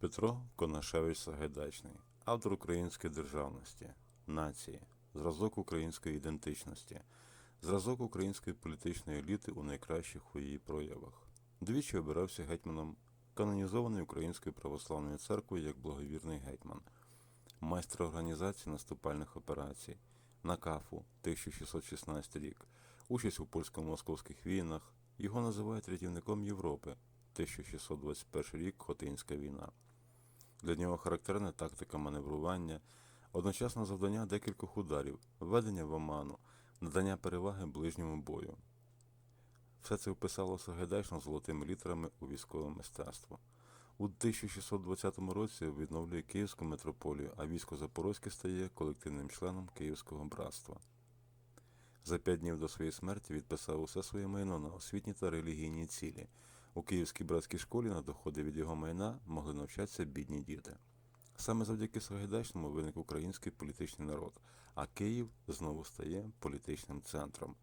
Петро Конашевич Сагайдачний, автор української державності, нації, зразок української ідентичності, зразок української політичної еліти у найкращих у її проявах. Двічі обирався гетьманом канонізованої Української православної церкви як благовірний гетьман, майстер організації наступальних операцій, на КАФу 1616 рік, участь у польсько-московських війнах. Його називають рятівником Європи 1621 рік Хотинська війна. Для нього характерна тактика маневрування, одночасне завдання декількох ударів, введення в оману, надання переваги ближньому бою. Все це вписало Сагайдачно золотими літерами у військове мистецтво. У 1620 році відновлює Київську митрополію, а військо Запорозьке стає колективним членом Київського братства. За п'ять днів до своєї смерті відписав усе своє майно на освітні та релігійні цілі. У Київській братській школі на доходи від його майна могли навчатися бідні діти. Саме завдяки Сагайдачному виник український політичний народ, а Київ знову стає політичним центром.